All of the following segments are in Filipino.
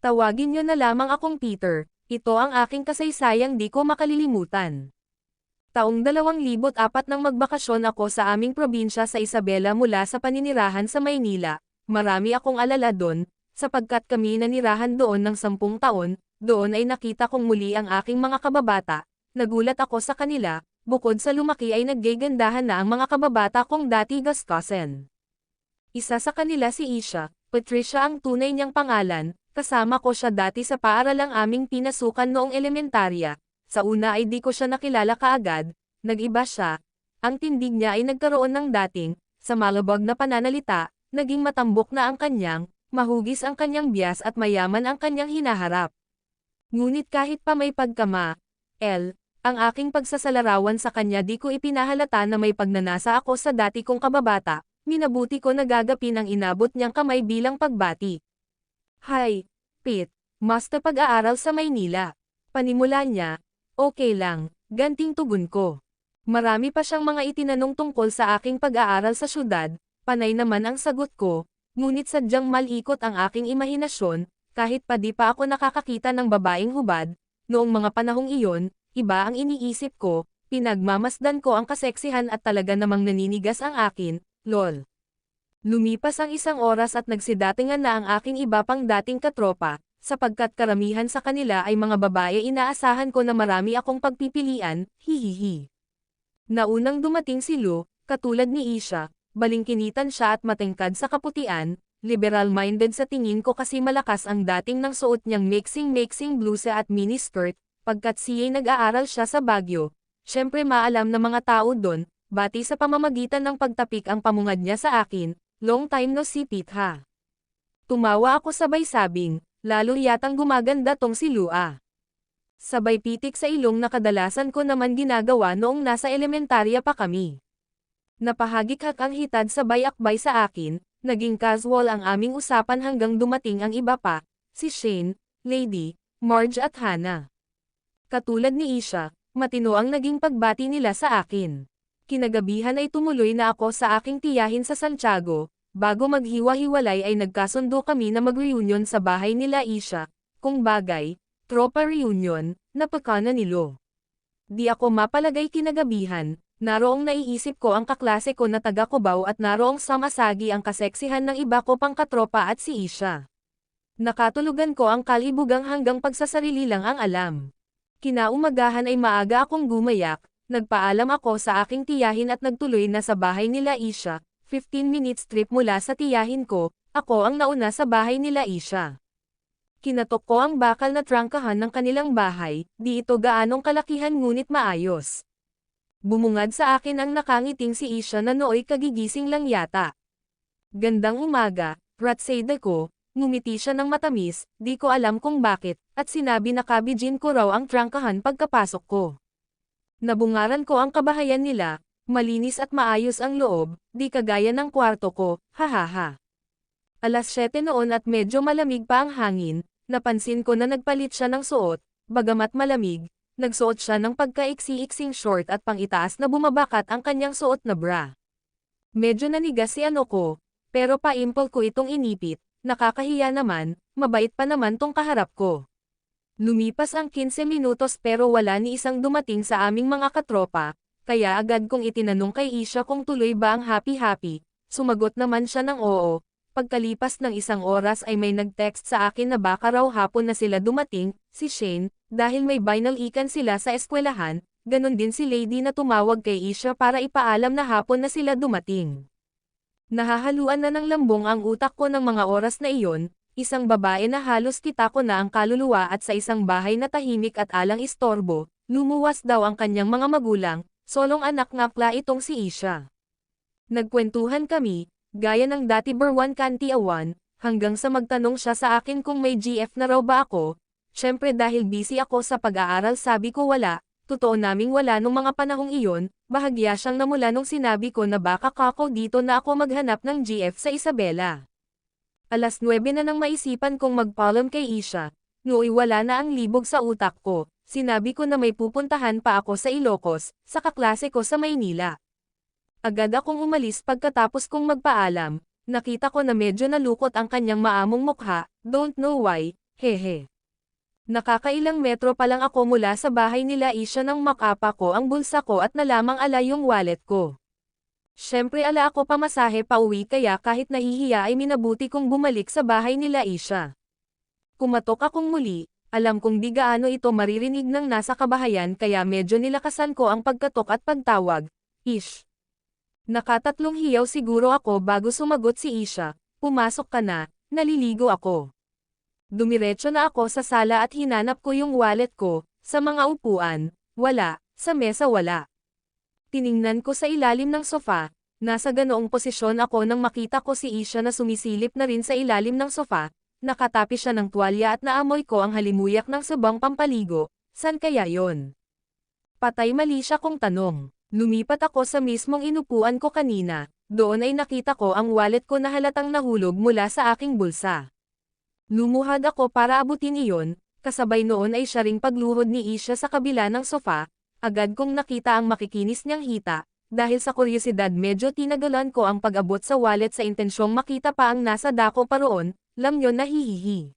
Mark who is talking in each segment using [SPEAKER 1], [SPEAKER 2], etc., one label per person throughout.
[SPEAKER 1] Tawagin niyo na lamang akong Peter, ito ang aking kasaysayang di ko makalilimutan. Taong 2004 nang magbakasyon ako sa aming probinsya sa Isabela mula sa paninirahan sa Maynila, marami akong alala doon, sapagkat kami nanirahan doon ng sampung taon, doon ay nakita kong muli ang aking mga kababata, nagulat ako sa kanila, bukod sa lumaki ay naggegandahan na ang mga kababata kong dati gaskasen. Isa sa kanila si Isha, Patricia ang tunay niyang pangalan, kasama ko siya dati sa paaralang aming pinasukan noong elementarya, sa una ay di ko siya nakilala kaagad, nag-iba siya, ang tindig niya ay nagkaroon ng dating, sa malabag na pananalita, naging matambok na ang kanyang, mahugis ang kanyang bias at mayaman ang kanyang hinaharap. Ngunit kahit pa may pagkama, L, ang aking pagsasalarawan sa kanya di ko ipinahalata na may pagnanasa ako sa dati kong kababata, minabuti ko nagagapin ang inabot niyang kamay bilang pagbati. Hi, Pete, master pag-aaral sa Maynila. Panimula niya, okay lang, ganting tugon ko. Marami pa siyang mga itinanong tungkol sa aking pag-aaral sa syudad, panay naman ang sagot ko, ngunit sadyang malikot ang aking imahinasyon, kahit pa di pa ako nakakakita ng babaeng hubad, noong mga panahong iyon, iba ang iniisip ko, pinagmamasdan ko ang kaseksihan at talaga namang naninigas ang akin, lol. Lumipas ang isang oras at nagsidatingan na ang aking iba pang dating katropa, sapagkat karamihan sa kanila ay mga babae inaasahan ko na marami akong pagpipilian, hihihi. Naunang dumating si Lu, katulad ni Isha, balingkinitan siya at matengkad sa kaputian, liberal-minded sa tingin ko kasi malakas ang dating ng suot niyang mixing-mixing bluse at miniskirt, pagkat siya'y nag-aaral siya sa Baguio. Siyempre maalam na mga tao doon, bati sa pamamagitan ng pagtapik ang pamungad niya sa akin, long time no see Pete ha. Tumawa ako sabay sabing, lalo yatang gumaganda tong si Lua. Sabay pitik sa ilong na kadalasan ko naman ginagawa noong nasa elementarya pa kami. Napahagikak ang hitad sabay akbay sa akin, naging casual ang aming usapan hanggang dumating ang iba pa, si Shane, Lady, Marge at Hannah. Katulad ni Isha, matino ang naging pagbati nila sa akin. Kinagabihan ay tumuloy na ako sa aking tiyahin sa Santiago, bago maghiwa-hiwalay ay nagkasundo kami na mag-reunion sa bahay nila Isha, kung bagay, tropa reunion, napakana nilo. Di ako mapalagay kinagabihan, naroong naiisip ko ang kaklase ko na taga Cubao at naroong samasagi ang kaseksihan ng iba ko pang katropa at si Isha. Nakatulugan ko ang kalibugang hanggang pagsasarili lang ang alam. Kinaumagahan ay maaga akong gumayak, nagpaalam ako sa aking tiyahin at nagtuloy na sa bahay nila Isha, 15 minutes trip mula sa tiyahin ko, ako ang nauna sa bahay nila Isha. Kinatok ko ang bakal na trangkahan ng kanilang bahay, di ito gaanong kalakihan ngunit maayos. Bumungad sa akin ang nakangiting si Isha na nooy kagigising lang yata. Gandang umaga, ratsayda ko, ngumiti siya ng matamis, di ko alam kung bakit, at sinabi na kabijin ko raw ang trangkahan pagkapasok ko. Nabungaran ko ang kabahayan nila, malinis at maayos ang loob, di kagaya ng kwarto ko, hahaha. Alas 7 noon at medyo malamig pa ang hangin, napansin ko na nagpalit siya ng suot, bagamat malamig, nagsuot siya ng pagkaiksi-iksing short at pangitaas na bumabakat ang kanyang suot na bra. Medyo nanigas si ano ko, pero pa-impol ko itong inipit, nakakahiya naman, mabait pa naman tong kaharap ko. Lumipas ang 15 minutos pero wala ni isang dumating sa aming mga katropa, kaya agad kong itinanong kay Isha kung tuloy ba ang happy-happy, sumagot naman siya ng oo. Pagkalipas ng isang oras ay may nag-text sa akin na baka raw hapon na sila dumating, si Shane, dahil may binal ikan sila sa eskwelahan, ganon din si Lady na tumawag kay Isha para ipaalam na hapon na sila dumating. Nahahaluan na ng lambong ang utak ko ng mga oras na iyon, Isang babae na halos kita ko na ang kaluluwa at sa isang bahay na tahimik at alang istorbo, lumuwas daw ang kanyang mga magulang, solong anak nga pla itong si Isha. Nagkwentuhan kami, gaya ng dati Berwan Kantiawan, hanggang sa magtanong siya sa akin kung may GF na raw ba ako, syempre dahil busy ako sa pag-aaral sabi ko wala, totoo naming wala nung mga panahong iyon, bahagya siyang namula nung sinabi ko na baka kako dito na ako maghanap ng GF sa Isabela. Alas 9 na nang maisipan kong magpaalam kay Isha, nooy wala na ang libog sa utak ko, sinabi ko na may pupuntahan pa ako sa Ilocos, sa kaklase ko sa Maynila. Agad akong umalis pagkatapos kong magpaalam, nakita ko na medyo nalukot ang kanyang maamong mukha, don't know why, Hehe. Nakakailang metro pa lang ako mula sa bahay nila Isha nang makapa ko ang bulsa ko at nalamang ala yung wallet ko. Siyempre ala ako pamasahe pa uwi kaya kahit nahihiya ay minabuti kong bumalik sa bahay nila Isha. Kumatok akong muli, alam kong di gaano ito maririnig ng nasa kabahayan kaya medyo nilakasan ko ang pagkatok at pagtawag, Ish. Nakatatlong hiyaw siguro ako bago sumagot si Isha, pumasok ka na, naliligo ako. Dumiretso na ako sa sala at hinanap ko yung wallet ko, sa mga upuan, wala, sa mesa wala. Tiningnan ko sa ilalim ng sofa, nasa ganoong posisyon ako nang makita ko si Isha na sumisilip na rin sa ilalim ng sofa, nakatapi siya ng tuwalya at naamoy ko ang halimuyak ng sabang pampaligo, san kaya yon? Patay mali siya kong tanong. Lumipat ako sa mismong inupuan ko kanina, doon ay nakita ko ang wallet ko na halatang nahulog mula sa aking bulsa. Lumuhad ako para abutin iyon, kasabay noon ay siya ring pagluhod ni Isha sa kabila ng sofa, agad kong nakita ang makikinis niyang hita, dahil sa kuryosidad medyo tinagalan ko ang pag-abot sa wallet sa intensyong makita pa ang nasa dako pa roon, lamyon na hihihi.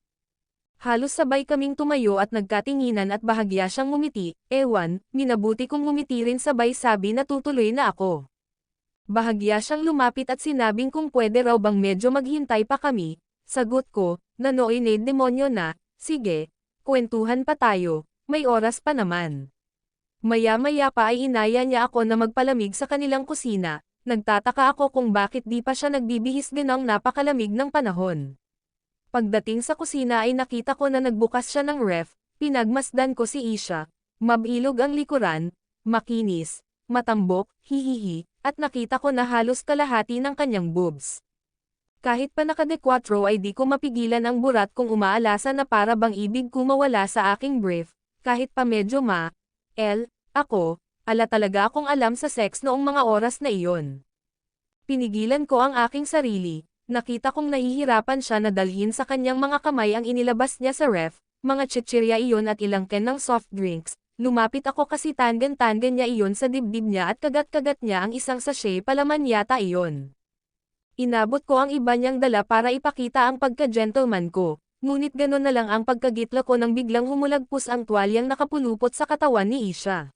[SPEAKER 1] Halos sabay kaming tumayo at nagkatinginan at bahagya siyang ngumiti, ewan, minabuti kong ngumiti rin sabay sabi na tutuloy na ako. Bahagya siyang lumapit at sinabing kung pwede raw bang medyo maghintay pa kami, sagot ko, na nooy demonyo na, sige, kwentuhan pa tayo, may oras pa naman. Maya-maya pa ay inaya niya ako na magpalamig sa kanilang kusina, nagtataka ako kung bakit di pa siya nagbibihis ganang napakalamig ng panahon. Pagdating sa kusina ay nakita ko na nagbukas siya ng ref, pinagmasdan ko si Isha, mabilog ang likuran, makinis, matambok, hihihi, at nakita ko na halos kalahati ng kanyang boobs. Kahit pa nakadekwatro ay di ko mapigilan ang burat kung umaalasa na para bang ibig ko mawala sa aking brief, kahit pa medyo ma, L, ako, ala talaga akong alam sa sex noong mga oras na iyon. Pinigilan ko ang aking sarili, Nakita kong nahihirapan siya na dalhin sa kanyang mga kamay ang inilabas niya sa ref, mga chichirya iyon at ilang ken ng soft drinks. Lumapit ako kasi tangan-tangan niya iyon sa dibdib niya at kagat-kagat niya ang isang sachet palaman yata iyon. Inabot ko ang iba niyang dala para ipakita ang pagka-gentleman ko, ngunit gano'n na lang ang pagkagitla ko nang biglang humulagpos ang tuwalyang nakapulupot sa katawan ni Isha.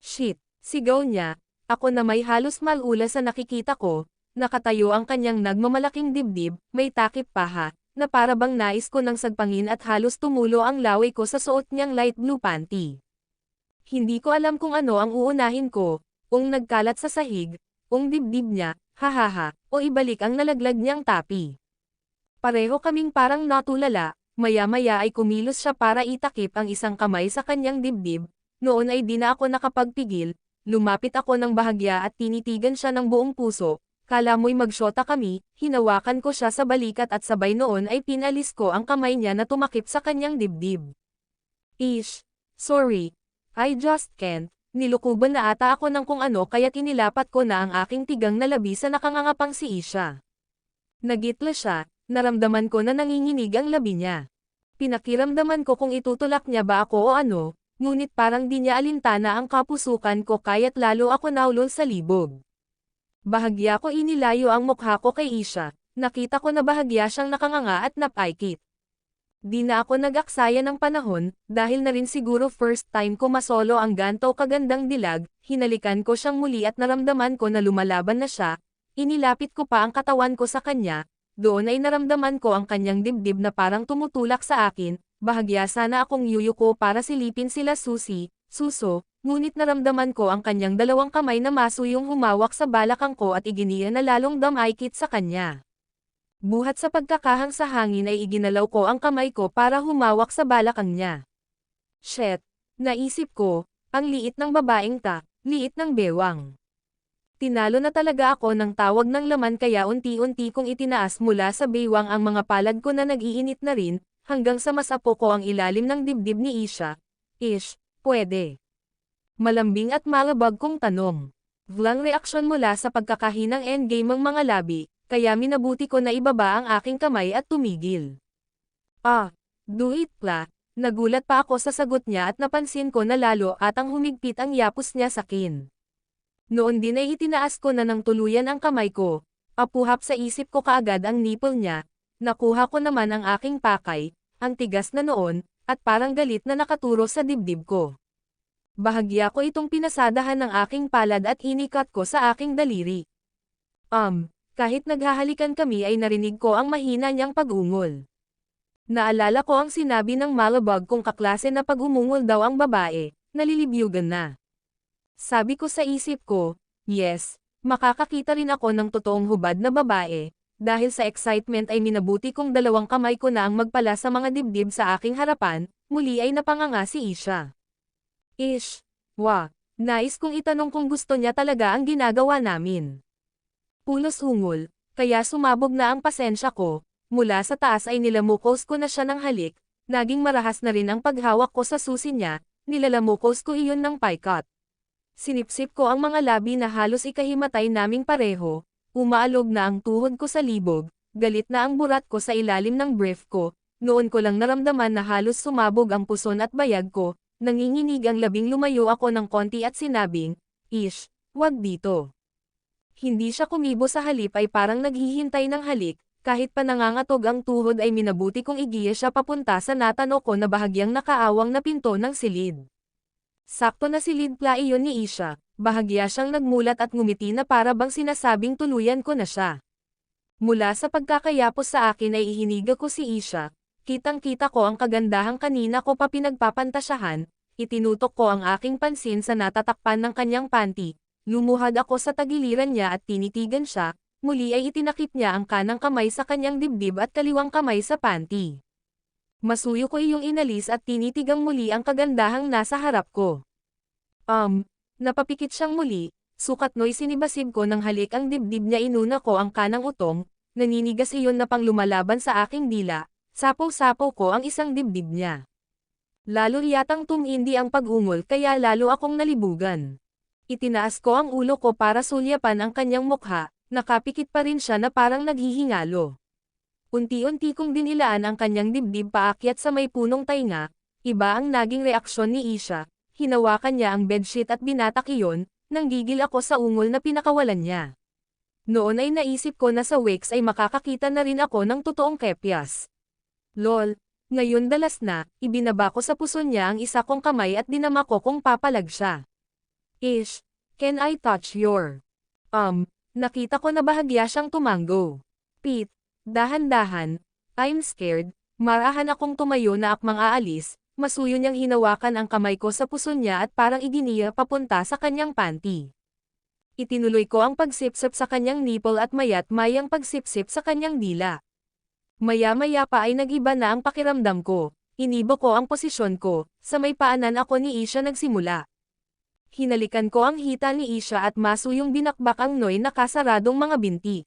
[SPEAKER 1] Shit, sigaw niya, ako na may halos malula sa nakikita ko, Nakatayo ang kanyang nagmamalaking dibdib, may takip paha, na para bang nais ko ng sagpangin at halos tumulo ang laway ko sa suot niyang light blue panty. Hindi ko alam kung ano ang uunahin ko, kung nagkalat sa sahig, kung dibdib niya, hahaha, o ibalik ang nalaglag niyang tapi. Pareho kaming parang natulala, maya-maya ay kumilos siya para itakip ang isang kamay sa kanyang dibdib, noon ay di na ako nakapagpigil, lumapit ako ng bahagya at tinitigan siya ng buong puso, Kala mo'y magsyota kami, hinawakan ko siya sa balikat at sabay noon ay pinalis ko ang kamay niya na tumakip sa kanyang dibdib. Ish, sorry, I just can't, nilukuban na ata ako ng kung ano kaya tinilapat ko na ang aking tigang na labi sa nakangangapang si Isha. Nagitla siya, naramdaman ko na nanginginig ang labi niya. Pinakiramdaman ko kung itutulak niya ba ako o ano, ngunit parang di niya alintana ang kapusukan ko kaya't lalo ako naulol sa libog. Bahagya ko inilayo ang mukha ko kay Isha, nakita ko na bahagya siyang nakanganga at napaikit. Di na ako nag-aksaya ng panahon, dahil na rin siguro first time ko masolo ang ganto kagandang dilag, hinalikan ko siyang muli at naramdaman ko na lumalaban na siya, inilapit ko pa ang katawan ko sa kanya, doon ay naramdaman ko ang kanyang dibdib na parang tumutulak sa akin, bahagya sana akong yuyuko para silipin sila susi, suso, ngunit naramdaman ko ang kanyang dalawang kamay na masuyong humawak sa balakang ko at iginiya na lalong damaykit sa kanya. Buhat sa pagkakahang sa hangin ay iginalaw ko ang kamay ko para humawak sa balakang niya. Shit, naisip ko, ang liit ng babaeng ta, liit ng bewang. Tinalo na talaga ako ng tawag ng laman kaya unti-unti kong itinaas mula sa bewang ang mga palad ko na nag-iinit na rin, hanggang sa masapo ko ang ilalim ng dibdib ni Isha. Ish, pwede. Malambing at malabag kong tanong. Vlang reaksyon mula sa pagkakahinang endgame ng mga labi, kaya minabuti ko na ibaba ang aking kamay at tumigil. Ah, do it pla, nagulat pa ako sa sagot niya at napansin ko na lalo at ang humigpit ang yapos niya sa kin. Noon din ay itinaas ko na ng tuluyan ang kamay ko, apuhap sa isip ko kaagad ang nipple niya, nakuha ko naman ang aking pakay, ang tigas na noon, at parang galit na nakaturo sa dibdib ko. Bahagya ko itong pinasadahan ng aking palad at inikat ko sa aking daliri. Um, kahit naghahalikan kami ay narinig ko ang mahina niyang pag-ungol. Naalala ko ang sinabi ng malabag kung kaklase na pag-umungol daw ang babae, nalilibyugan na. Sabi ko sa isip ko, yes, makakakita rin ako ng totoong hubad na babae, dahil sa excitement ay minabuti kong dalawang kamay ko na ang magpala sa mga dibdib sa aking harapan, muli ay napanganga si Isha. Ish, wa, nais kong itanong kung gusto niya talaga ang ginagawa namin. Pulos ungol, kaya sumabog na ang pasensya ko, mula sa taas ay nilamukos ko na siya ng halik, naging marahas na rin ang paghawak ko sa susi niya, nilalamukos ko iyon ng paikat. Sinipsip ko ang mga labi na halos ikahimatay naming pareho, umaalog na ang tuhod ko sa libog, galit na ang burat ko sa ilalim ng brief ko, noon ko lang naramdaman na halos sumabog ang puson at bayag ko, nanginginig ang labing lumayo ako ng konti at sinabing, Ish, wag dito. Hindi siya kumibo sa halip ay parang naghihintay ng halik, kahit pa nangangatog ang tuhod ay minabuti kong igiya siya papunta sa natano ko na bahagyang nakaawang na pinto ng silid. Sakto na silid pla iyon ni Isha, bahagya siyang nagmulat at ngumiti na para bang sinasabing tuluyan ko na siya. Mula sa pagkakayapos sa akin ay ihiniga ko si Isha, kitang-kita ko ang kagandahang kanina ko pa pinagpapantasyahan, itinutok ko ang aking pansin sa natatakpan ng kanyang panty, lumuhad ako sa tagiliran niya at tinitigan siya, muli ay itinakip niya ang kanang kamay sa kanyang dibdib at kaliwang kamay sa panty. Masuyo ko iyong inalis at tinitigang muli ang kagandahang nasa harap ko. Um, napapikit siyang muli, sukat no'y sinibasib ko ng halik ang dibdib niya inuna ko ang kanang utong, naninigas iyon na pang lumalaban sa aking dila, sapaw-sapaw ko ang isang dibdib niya. Lalo yatang tumindi ang pag-ungol kaya lalo akong nalibugan. Itinaas ko ang ulo ko para sulyapan ang kanyang mukha, nakapikit pa rin siya na parang naghihingalo. Unti-unti kong dinilaan ang kanyang dibdib paakyat sa may punong tainga, iba ang naging reaksyon ni Isha, hinawakan niya ang bedsheet at binatak iyon, nang gigil ako sa ungol na pinakawalan niya. Noon ay naisip ko na sa wakes ay makakakita na rin ako ng totoong kepyas. Lol, ngayon dalas na, ibinaba ko sa puso niya ang isa kong kamay at dinama ko kung papalag siya. Ish, can I touch your? Um, nakita ko na bahagya siyang tumango. Pete, Dahan-dahan, I'm scared, marahan akong tumayo na akmang aalis, masuyo niyang hinawakan ang kamay ko sa puso niya at parang iginiya papunta sa kanyang panty. Itinuloy ko ang pagsipsip sa kanyang nipple at mayat mayang pagsipsip sa kanyang dila. Maya-maya pa ay nagiba na ang pakiramdam ko, inibo ko ang posisyon ko, sa may paanan ako ni Isha nagsimula. Hinalikan ko ang hita ni Isha at masuyong binakbak ang noy na kasaradong mga binti.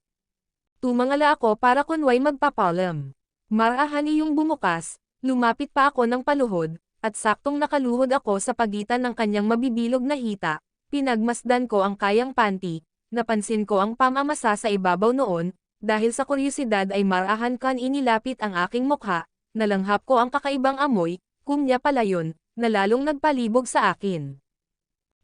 [SPEAKER 1] Tumangala ako para kunway magpapalam. Marahan iyong bumukas, lumapit pa ako ng paluhod, at saktong nakaluhod ako sa pagitan ng kanyang mabibilog na hita, pinagmasdan ko ang kayang panty, napansin ko ang pamamasa sa ibabaw noon, dahil sa kuryosidad ay marahan kan inilapit ang aking mukha, nalanghap ko ang kakaibang amoy, kung niya pala yun, na lalong nagpalibog sa akin.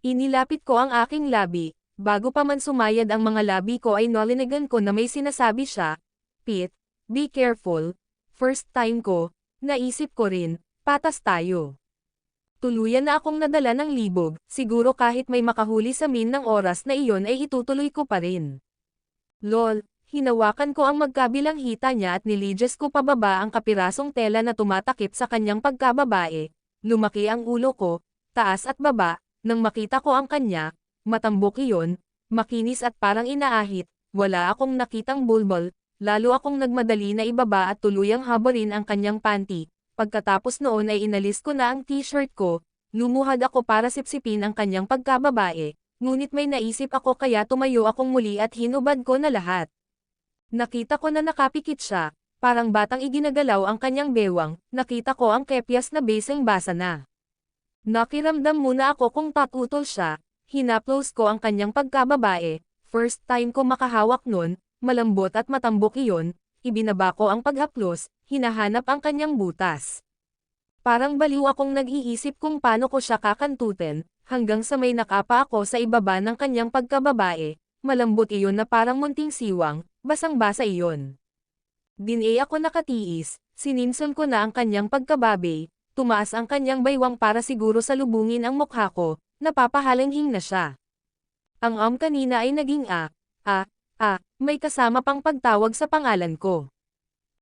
[SPEAKER 1] Inilapit ko ang aking labi, Bago pa man sumayad ang mga labi ko ay nolinigan ko na may sinasabi siya, Pete, be careful, first time ko, naisip ko rin, patas tayo. Tuluyan na akong nadala ng libog, siguro kahit may makahuli sa min ng oras na iyon ay itutuloy ko pa rin. Lol, hinawakan ko ang magkabilang hita niya at nilidyas ko pababa ang kapirasong tela na tumatakip sa kanyang pagkababae, lumaki ang ulo ko, taas at baba, nang makita ko ang kanya, Matambok iyon, makinis at parang inaahit, wala akong nakitang bulbol, lalo akong nagmadali na ibaba at tuluyang habarin ang kanyang panty. Pagkatapos noon ay inalis ko na ang t-shirt ko, lumuhad ako para sipsipin ang kanyang pagkababae, ngunit may naisip ako kaya tumayo akong muli at hinubad ko na lahat. Nakita ko na nakapikit siya, parang batang iginagalaw ang kanyang bewang, nakita ko ang kepyas na basing basa na. Nakiramdam muna ako kung tatutol siya, Hinaplos ko ang kanyang pagkababae, first time ko makahawak nun, malambot at matambok iyon, ibinaba ko ang paghaplos, hinahanap ang kanyang butas. Parang baliw akong nag-iisip kung paano ko siya kakantutin, hanggang sa may nakapa ako sa ibaba ng kanyang pagkababae, malambot iyon na parang munting siwang, basang-basa iyon. Dinay ako nakatiis, sinimson ko na ang kanyang pagkababe, tumaas ang kanyang baywang para siguro salubungin ang mukha ko, napapahalanghing na siya. Ang am kanina ay naging a, a, a, may kasama pang pagtawag sa pangalan ko.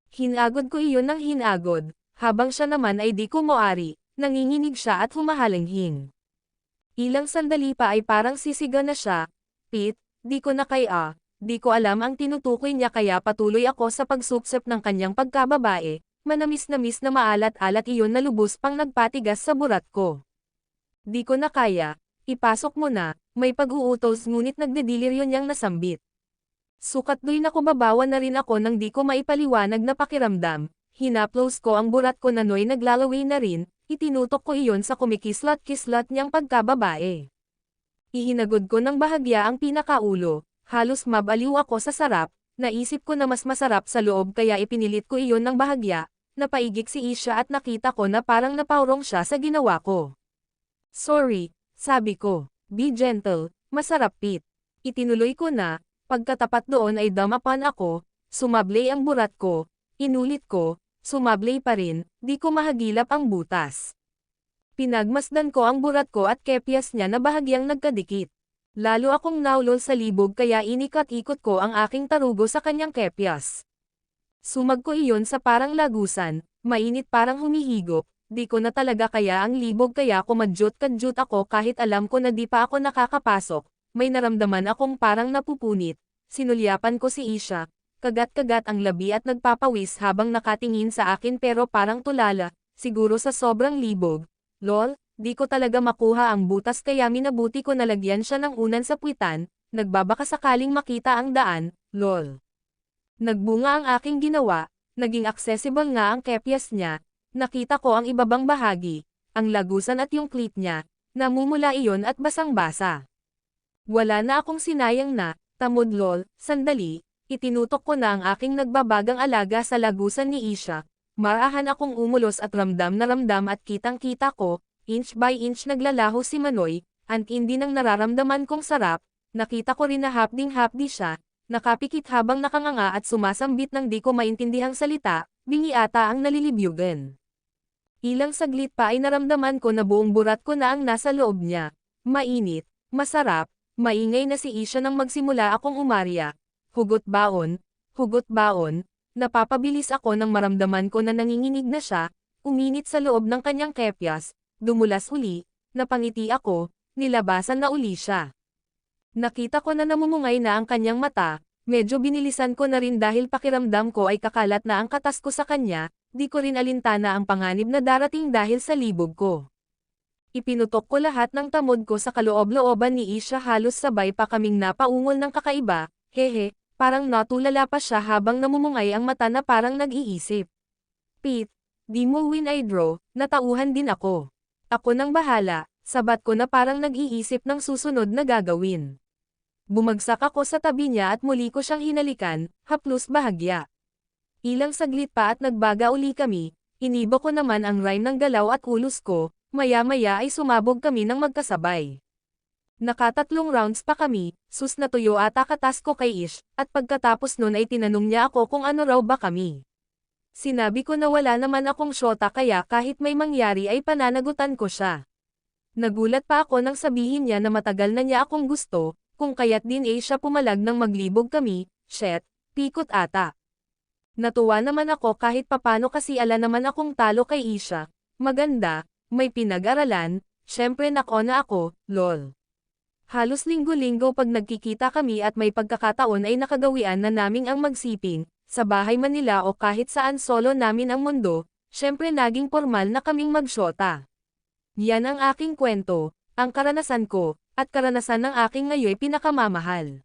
[SPEAKER 1] Hinagod ko iyon ng hinagod, habang siya naman ay di ko moari, nanginginig siya at humahalanghing. Ilang sandali pa ay parang sisiga na siya, Pete, di ko na kaya, di ko alam ang tinutukoy niya kaya patuloy ako sa pagsupsep ng kanyang pagkababae, manamis-namis na maalat-alat iyon na lubos pang nagpatigas sa burat ko. Di ko na kaya, ipasok mo na, may pag-uutos ngunit nagdediliryo niyang nasambit. Sukat do'y nakubabawa na rin ako nang di ko maipaliwanag na pakiramdam, hinaplos ko ang burat ko na no'y naglalaway na rin, itinutok ko iyon sa kumikislat-kislat niyang pagkababae. Ihinagod ko ng bahagya ang pinakaulo, halos mabaliw ako sa sarap, naisip ko na mas masarap sa loob kaya ipinilit ko iyon ng bahagya, napaigik si Isha at nakita ko na parang napaurong siya sa ginawa ko. Sorry, sabi ko, be gentle, masarap Pete. Itinuloy ko na, pagkatapat doon ay damapan ako, sumablay ang burat ko, inulit ko, sumablay pa rin, di ko mahagilap ang butas. Pinagmasdan ko ang burat ko at kepyas niya na bahagyang nagkadikit. Lalo akong naulol sa libog kaya inikat-ikot ko ang aking tarugo sa kanyang kepyas. Sumag ko iyon sa parang lagusan, mainit parang humihigop, di ko na talaga kaya ang libog kaya kumadyot-kadyot ako kahit alam ko na di pa ako nakakapasok, may naramdaman akong parang napupunit, sinulyapan ko si Isha, kagat-kagat ang labi at nagpapawis habang nakatingin sa akin pero parang tulala, siguro sa sobrang libog. Lol, di ko talaga makuha ang butas kaya minabuti ko nalagyan siya ng unan sa puwitan, nagbabaka sakaling makita ang daan, lol. Nagbunga ang aking ginawa, naging accessible nga ang kepyas niya, nakita ko ang ibabang bahagi, ang lagusan at yung cleat niya, namumula iyon at basang-basa. Wala na akong sinayang na, tamod lol, sandali, itinutok ko na ang aking nagbabagang alaga sa lagusan ni Isha, Marahan akong umulos at ramdam na ramdam at kitang-kita ko, inch by inch naglalaho si Manoy, at hindi nang nararamdaman kong sarap, nakita ko rin na hapding-hapdi siya, nakapikit habang nakanganga at sumasambit ng di ko maintindihang salita, bingi ata ang nalilibyugan. Ilang saglit pa ay naramdaman ko na buong burat ko na ang nasa loob niya. Mainit, masarap, maingay na si Isha nang magsimula akong umarya. Hugot baon, hugot baon, Napapabilis ako nang maramdaman ko na nanginginig na siya, uminit sa loob ng kanyang kepyas, dumulas uli, napangiti ako, nilabasan na uli siya. Nakita ko na namumungay na ang kanyang mata, medyo binilisan ko na rin dahil pakiramdam ko ay kakalat na ang katas ko sa kanya, di ko rin alintana ang panganib na darating dahil sa libog ko. Ipinutok ko lahat ng tamod ko sa kaloob-looban ni Isha halos sabay pa kaming napaungol ng kakaiba, hehe, Parang natulala pa siya habang namumungay ang mata na parang nag-iisip. Pete, di mo win I draw, natauhan din ako. Ako nang bahala, sabat ko na parang nag-iisip ng susunod na gagawin. Bumagsak ako sa tabi niya at muli ko siyang hinalikan, haplos bahagya. Ilang saglit pa at nagbaga uli kami, iniba ko naman ang rhyme ng galaw at ulos ko, maya-maya ay sumabog kami ng magkasabay. Nakatatlong rounds pa kami, sus na tuyo ata katas ko kay Ish, at pagkatapos nun ay tinanong niya ako kung ano raw ba kami. Sinabi ko na wala naman akong syota kaya kahit may mangyari ay pananagutan ko siya. Nagulat pa ako nang sabihin niya na matagal na niya akong gusto, kung kaya't din ay siya pumalag nang maglibog kami, shit, pikot ata. Natuwa naman ako kahit papano kasi ala naman akong talo kay Isha, maganda, may pinag-aralan, syempre nako na ako, lol. Halos linggo-linggo pag nagkikita kami at may pagkakataon ay nakagawian na naming ang magsiping, sa bahay Manila o kahit saan solo namin ang mundo, syempre naging formal na kaming magsyota. Yan ang aking kwento, ang karanasan ko, at karanasan ng aking ngayoy pinakamamahal.